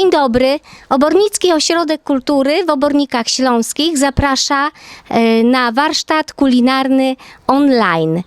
Dzień dobry. Obornicki Ośrodek Kultury w Obornikach Śląskich zaprasza e, na warsztat kulinarny online.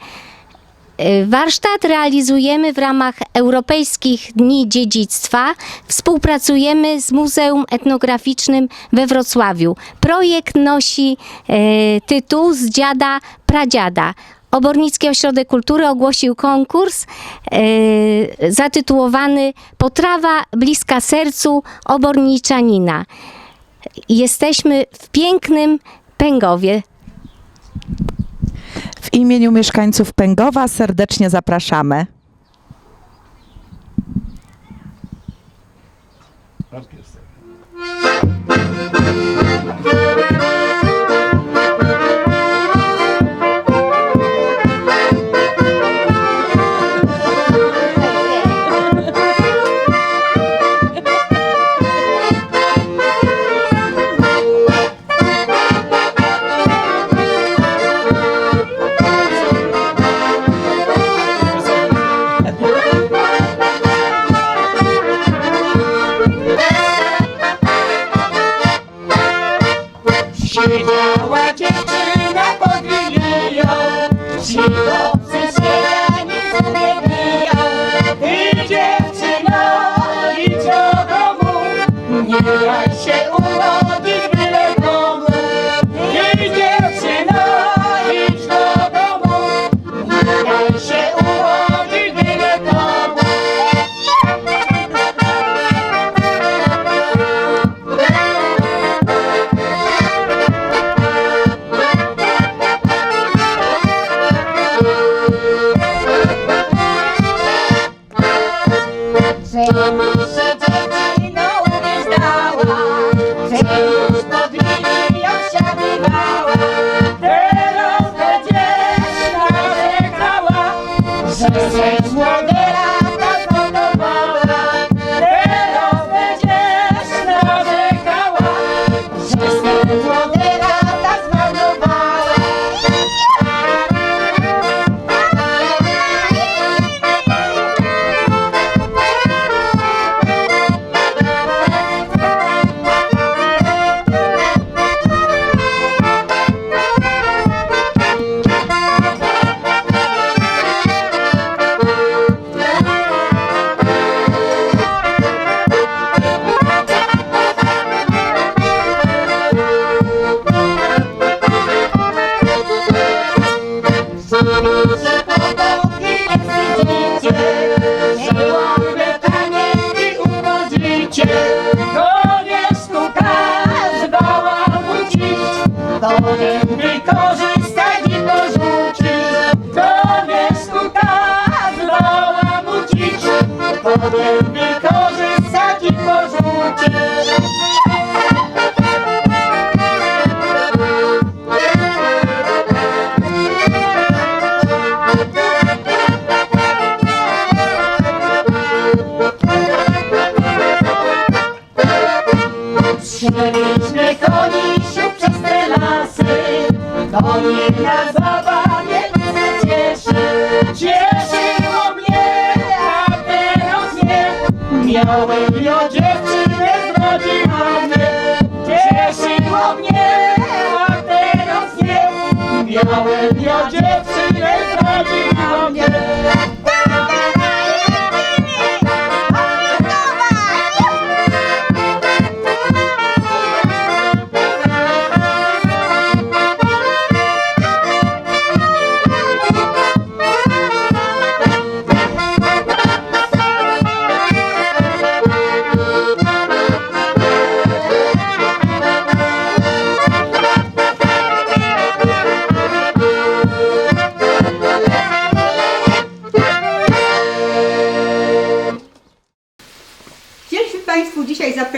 E, warsztat realizujemy w ramach Europejskich Dni Dziedzictwa. Współpracujemy z Muzeum Etnograficznym we Wrocławiu. Projekt nosi e, tytuł z dziada pradziada. Obornicki Ośrodek Kultury ogłosił konkurs yy, zatytułowany Potrawa bliska sercu oborniczanina. Jesteśmy w pięknym Pęgowie. W imieniu mieszkańców Pęgowa serdecznie zapraszamy. Tak.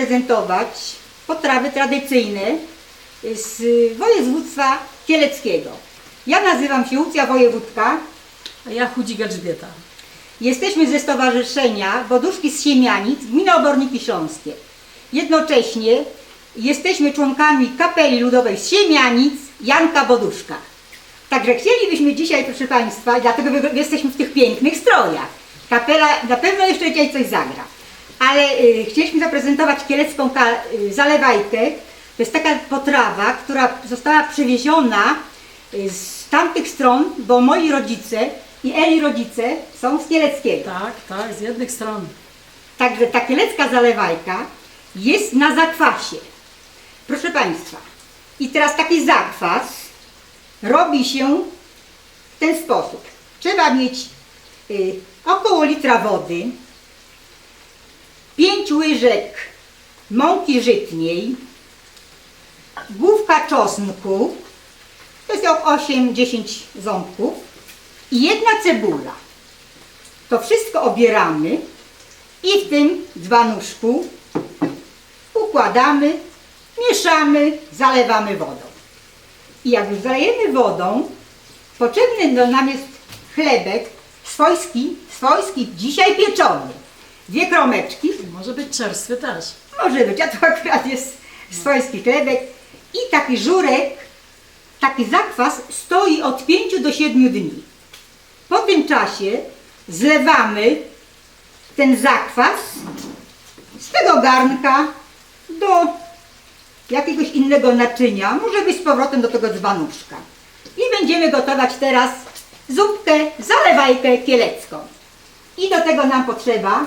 Zaprezentować potrawy tradycyjne z województwa kieleckiego. Ja nazywam się Łucja Wojewódka. A ja chudzik Elżbieta. Jesteśmy ze Stowarzyszenia Woduszki z Siemianic, Gmina Oborniki Śląskie. Jednocześnie jesteśmy członkami kapeli ludowej z Siemianic Janka Woduszka. Także chcielibyśmy dzisiaj, proszę Państwa, dlatego jesteśmy w tych pięknych strojach. Kapela na pewno jeszcze dzisiaj coś zagra. Ale y, chcieliśmy zaprezentować kielecką ka- y, zalewajkę. To jest taka potrawa, która została przywieziona y, z tamtych stron, bo moi rodzice i Eli rodzice są z Kieleckiego. Tak, tak, z jednych stron. Także ta kielecka zalewajka jest na zakwasie. Proszę Państwa, i teraz taki zakwas robi się w ten sposób. Trzeba mieć y, około litra wody, 5 łyżek mąki żytniej, główka czosnku, to jest ok 8-10 ząbków i jedna cebula. To wszystko obieramy i w tym dzbanuszku układamy, mieszamy, zalewamy wodą. I jak już zalejemy wodą, potrzebny nam jest chlebek swojski, swojski, dzisiaj pieczony. Dwie kromeczki, Może być czerstwy też. może być, a to akurat jest swojski chlebek i taki żurek, taki zakwas stoi od 5 do 7 dni. Po tym czasie zlewamy ten zakwas z tego garnka do jakiegoś innego naczynia, może być z powrotem do tego dzbanuszka. I będziemy gotować teraz zupkę, zalewajkę kielecką. I do tego nam potrzeba,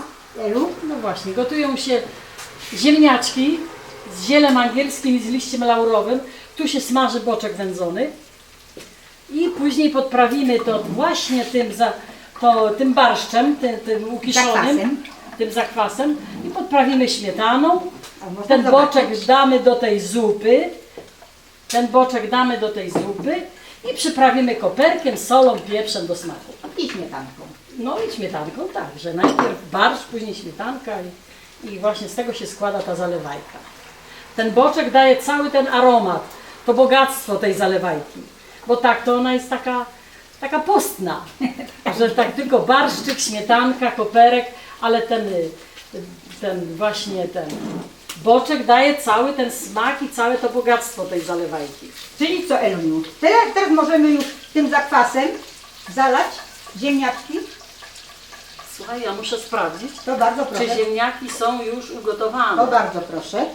No właśnie, gotują się ziemniaczki z zielem angielskim i z liściem laurowym. Tu się smaży boczek wędzony. I później podprawimy to właśnie tym, za, to, tym barszczem, tym, tym ukiszonym, Zakwasem. tym zakwasem. I podprawimy śmietaną. Ten zobaczyć. boczek damy do tej zupy. Ten boczek damy do tej zupy. I przyprawimy koperkiem, solą, pieprzem do smaku. i śmietanką. No i śmietanką tak, że najpierw barszcz, później śmietanka i, i właśnie z tego się składa ta zalewajka. Ten boczek daje cały ten aromat, to bogactwo tej zalewajki, bo tak to ona jest taka, taka postna, że tak tylko barszczyk, śmietanka, koperek, ale ten, ten właśnie ten boczek daje cały ten smak i całe to bogactwo tej zalewajki. Czyli co, Eluniu? Teraz, teraz możemy już tym zakwasem zalać ziemniaczki. Słuchaj, ja muszę sprawdzić, To bardzo czy proszę. ziemniaki są już To ugotowane. bardzo proszę.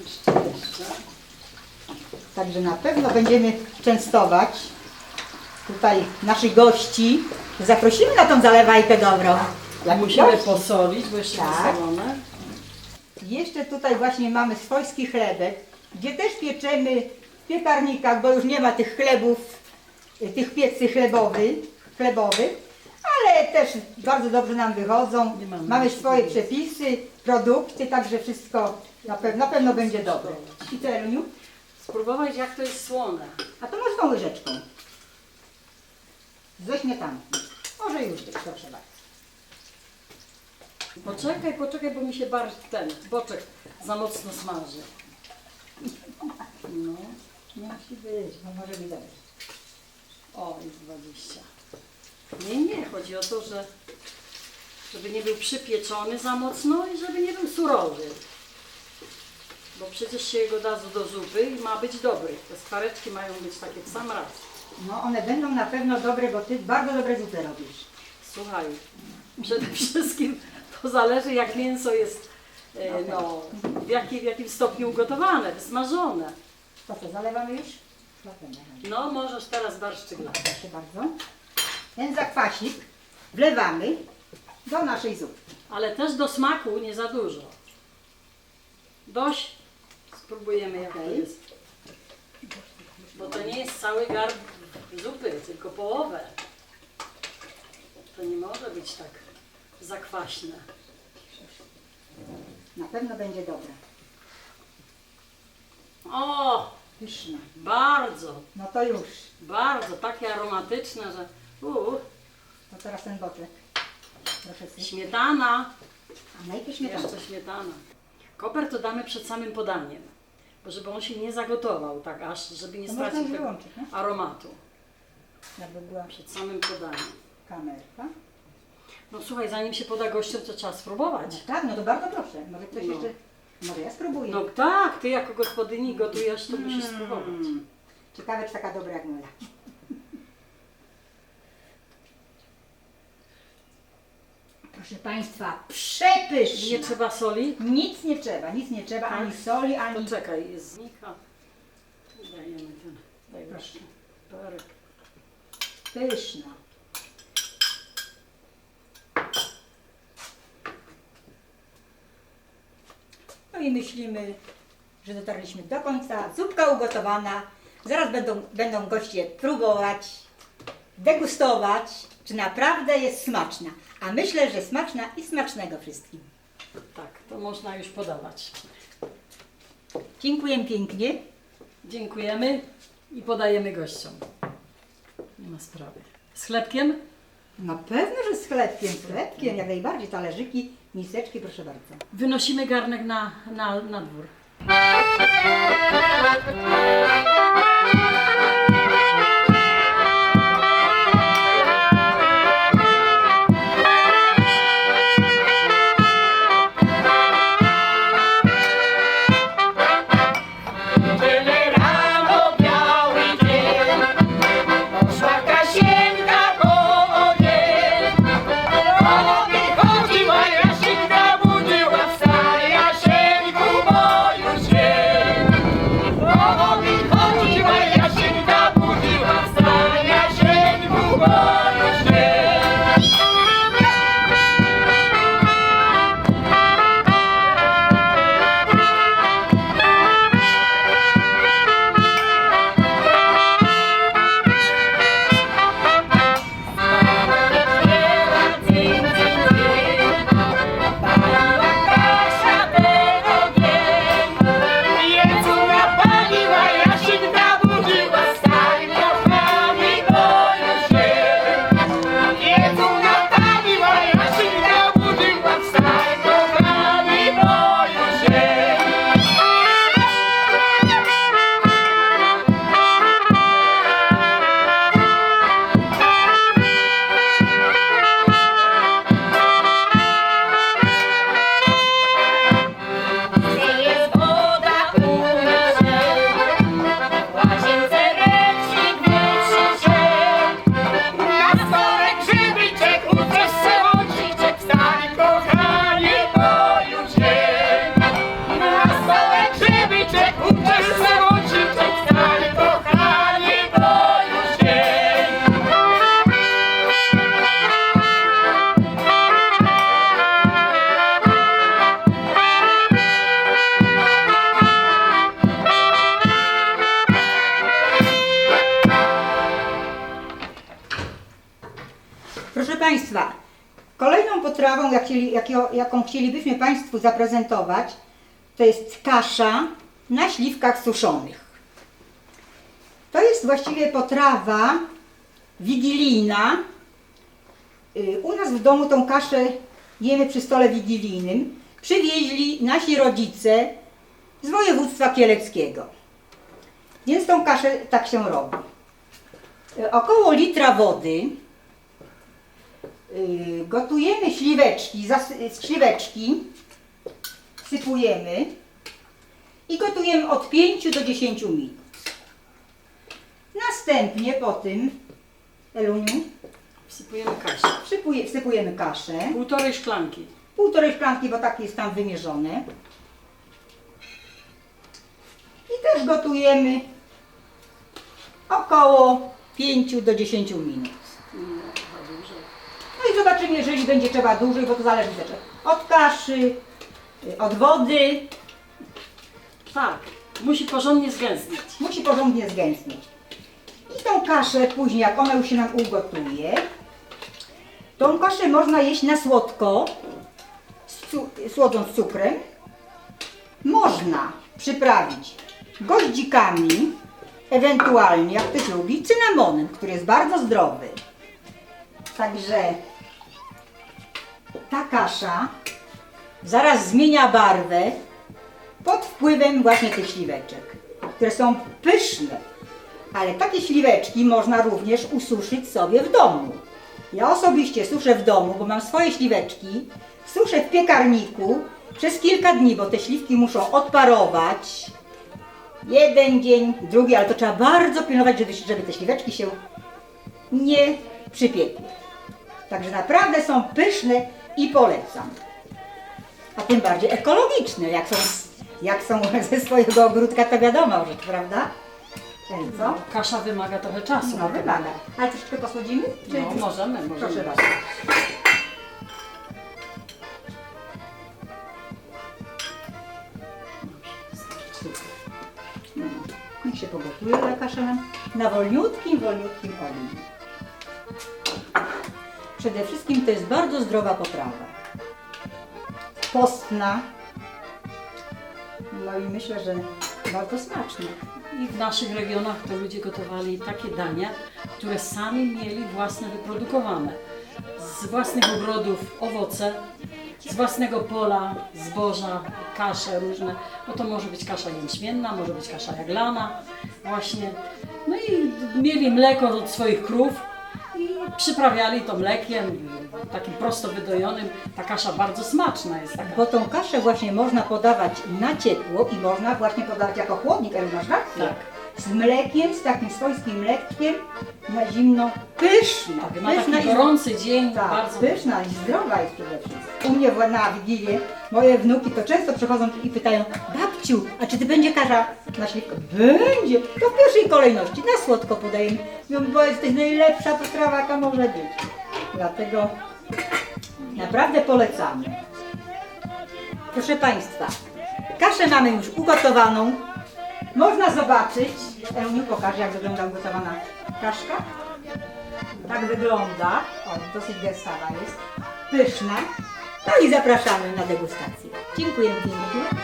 Jeszcze, jeszcze. Także na pewno będziemy częstować tutaj naszych gości. Zaprosimy na tą zalewajkę dobrą. Jak Musimy gości. posolić, bo jeszcze Tak. posolone. Jeszcze tutaj właśnie mamy swojski chlebek, gdzie też pieczemy w piekarnikach, bo już nie ma tych chlebów, y, tych piecy chlebowy, chlebowych, ale też bardzo dobrze nam wychodzą. Mamy swoje przepisy, produkty, także wszystko na pewno, na pewno będzie dobre. I co, Eluniu? Spróbować jak to jest słone. A to masz tą łyżeczką. Ze śmietanką. Może już być, proszę bardzo. Poczekaj, poczekaj, bo mi się bar ten boczek za mocno smaży. No, Musi być, bo może być dobre. o, jest 20. Nie, nie, chodzi o to, że żeby nie był przypieczony za mocno i żeby nie był surowy. Bo przecież się go da do zupy i ma być dobry. Te skwareczki mają być takie w sam raz. No one będą na pewno dobre, bo ty bardzo dobre zupy robisz. Słuchaj, przede wszystkim to zależy jak mięso jest e, no, w, jaki, w jakim stopniu ugotowane, smażone. To co, zalewamy już? Proszę No możesz teraz barszczyk lać. bardzo. Ten zakwasik wlewamy do naszej zupy. Ale też do smaku nie za dużo. Dość. Spróbujemy jak to Okej. jest. Bo to nie jest cały garb zupy, tylko połowę. To nie może być tak zakwaśne. Na pewno będzie dobre. O, Pyszne. bardzo. No to już. Bardzo takie aromatyczne, że uu, To teraz ten boczek. Proszę syć. śmietana. A najpierw śmietana. Jeszcze śmietana. Koper to damy przed samym podaniem, bo żeby on się nie zagotował, tak aż, żeby nie To można już tego wyłączyć, nie? aromatu Jakby była przed samym podaniem. kamerka. No słuchaj, zanim się poda gościom, to trzeba spróbować. No tak, no to bardzo proszę. Może ktoś No. jeszcze... Może ja spróbuję. No tak, ty jako gospodyni gotujesz, to musisz Mm. spróbować. Ciekawe, czy taka dobra jak moja. Proszę Państwa, przepyszna. Nie trzeba soli? Nic nie trzeba, nic nie trzeba, ani soli, ani... To czekaj, jest znika. Dajemy ten, daj Proszę. Perek. Pyszna. No i myślimy, że dotarliśmy do końca. Zupka ugotowana. Zaraz będą, będą goście próbować, degustować, czy naprawdę jest smaczna. A myślę, że smaczna i smacznego wszystkim. Tak, to można już podawać. Dziękuję pięknie. Dziękujemy i podajemy gościom. Nie ma sprawy. Z chlebkiem? Na pewno, że z chlebkiem, z chlebkiem, jak najbardziej. Talerzyki, miseczki, proszę bardzo. Wynosimy garnek na, na, na dwór. Zaprezentować, to jest kasza na śliwkach suszonych. To jest właściwie potrawa wigilijna. Y, U nas w domu tą kaszę jemy przy stole wigilijnym. Przywieźli nasi rodzice z województwa kieleckiego. Więc tą kaszę tak się robi. Y, Około litra wody Yy, gotujemy śliweczki, śliweczki, sypujemy i gotujemy od 5 do 10 minut. Następnie po tym, Eluniu, Wsypujemy kaszę. wsypuje, wsypujemy kaszę, Półtorej szklanki. półtorej szklanki, bo tak jest tam wymierzone. I też gotujemy około 5 do 10 minut. No i zobaczymy, jeżeli będzie trzeba dłużej, bo to zależy też od kaszy, od wody. Tak, musi porządnie zgęstnieć. Musi porządnie zgęstnieć. I tą kaszę później, jak ona już się nam ugotuje, tą kaszę można jeść na słodko, z cu- słodząc cukrem. Można przyprawić goździkami, ewentualnie, jak ktoś lubi, cynamonem, który jest bardzo zdrowy. Także ta kasza zaraz zmienia barwę pod wpływem właśnie tych śliweczek, które są pyszne. Ale takie śliweczki można również ususzyć sobie w domu. Ja osobiście suszę w domu, bo mam swoje śliweczki. Suszę w piekarniku przez kilka dni, bo te śliwki muszą odparować. Jeden dzień, drugi, ale to trzeba bardzo pilnować, żeby, żeby te śliweczki się nie przypiekły. Także naprawdę są pyszne i polecam. A tym bardziej ekologiczne, jak są, jak są ze swojego ogródka, to wiadomo rzecz, prawda? Ten co? Kasza wymaga trochę czasu. No wymaga. Ale troszeczkę posłodzimy? Czy- No, możemy, możemy. Proszę bardzo. No, niech się pogotuje ta kasza nam na wolniutkim, wolniutkim ogniu. Przede wszystkim to jest bardzo zdrowa potrawa. Postna. No i myślę, że bardzo smaczna. I w naszych regionach to ludzie gotowali takie dania, które sami mieli własne wyprodukowane. Z własnych ogrodów owoce, z własnego pola zboża, kasze różne. No to może być kasza jęczmienna, może być kasza jaglana właśnie. No i mieli mleko od swoich krów przyprawiali to mlekiem, takim prosto wydojonym. Ta kasza bardzo smaczna jest taka. Bo tą kaszę właśnie można podawać na ciepło i można właśnie podawać jako chłodnik, ale masz rację. Tak. Z mlekiem, z takim swojskim mlekiem na zimno. Pyszna, Tak, ma pyszna taki i gorący dzień, tak, bardzo pyszna i zdrowa jest przede wszystkim. U mnie w- na Wigilię moje wnuki to często przychodzą i pytają babciu, a czy ty będzie kasza na śliwkę? Będzie! To w pierwszej kolejności, na słodko podajemy. Mówią, bo jesteś najlepsza potrawa, jaka może być. Dlatego naprawdę polecamy. Proszę Państwa, kaszę mamy już ugotowaną. Można zobaczyć, Euniu pokaże jak wygląda ugotowana kaszka. Tak wygląda, o dosyć gęstawa jest, pyszna. No i zapraszamy na degustację. Dziękujemy pięknie.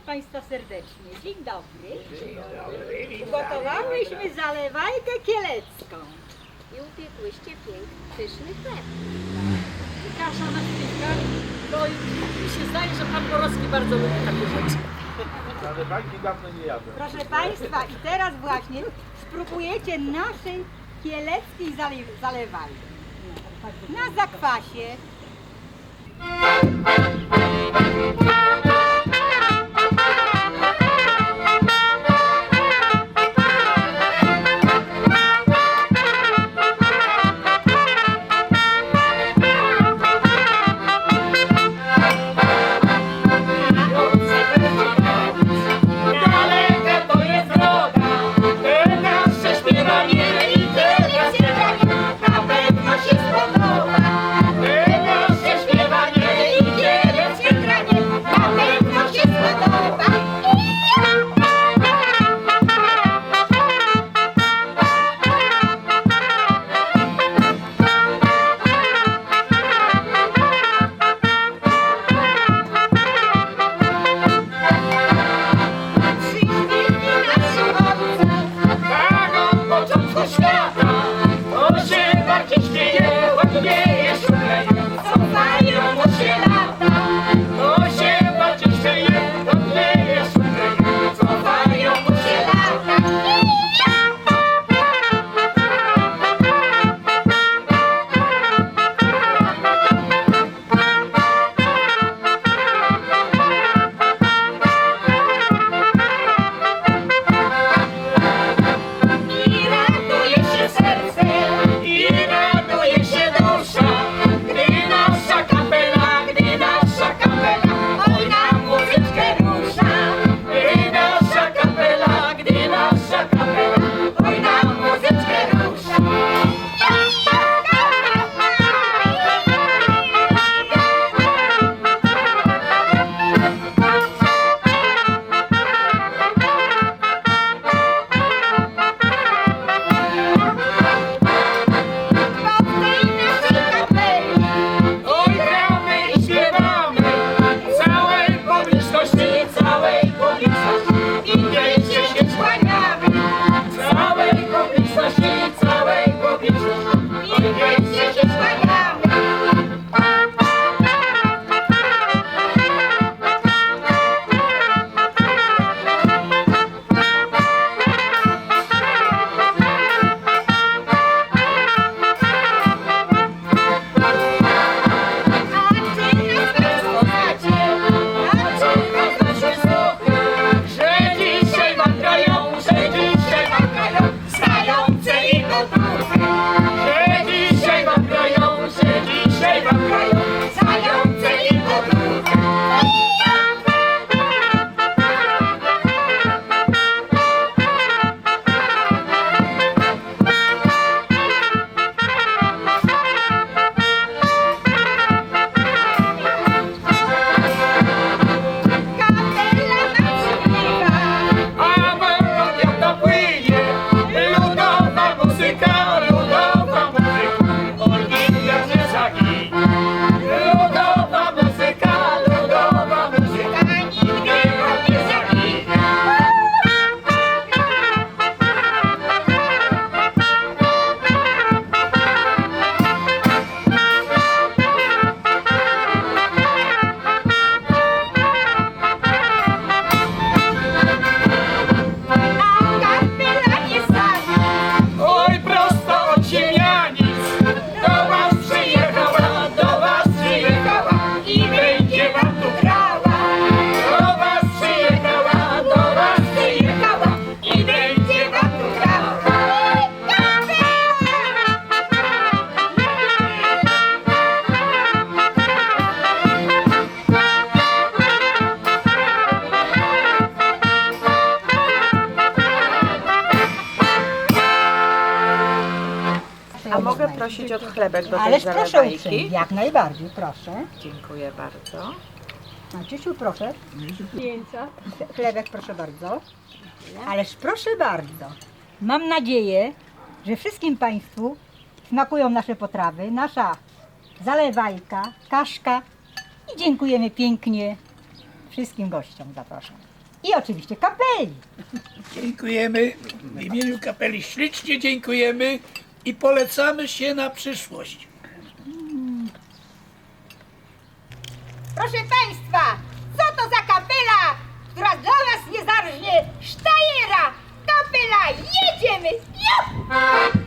Witamy Państwa serdecznie. Dzień dobry. Ugotowałyśmy zalewajkę kielecką. I upiekłyście piękny, pyszny chleb. Kasza na śliwkach, to mi się zdaje, że Pan Borowski bardzo lubi takie rzeczy. Ale dawno nie jadłem. Proszę Państwa, i teraz właśnie spróbujecie naszej kieleckiej zale- zalewajki. Na zakwasie. Daleka chlebek do tej Ależ proszę zalewajki? uprzejmie, jak najbardziej, proszę. Dziękuję bardzo. Maciusiu, proszę. Chlebek, proszę bardzo. Ależ proszę bardzo. Mam nadzieję, że wszystkim Państwu smakują nasze potrawy, nasza zalewajka, kaszka i dziękujemy pięknie wszystkim gościom. Zapraszam. I oczywiście kapeli. Dziękujemy. W imieniu kapeli ślicznie dziękujemy i polecamy się na przyszłość. Proszę Państwa, co to za kapela, która dla nas nie zarżnie Sztajera? Kapela, jedziemy! Juhu!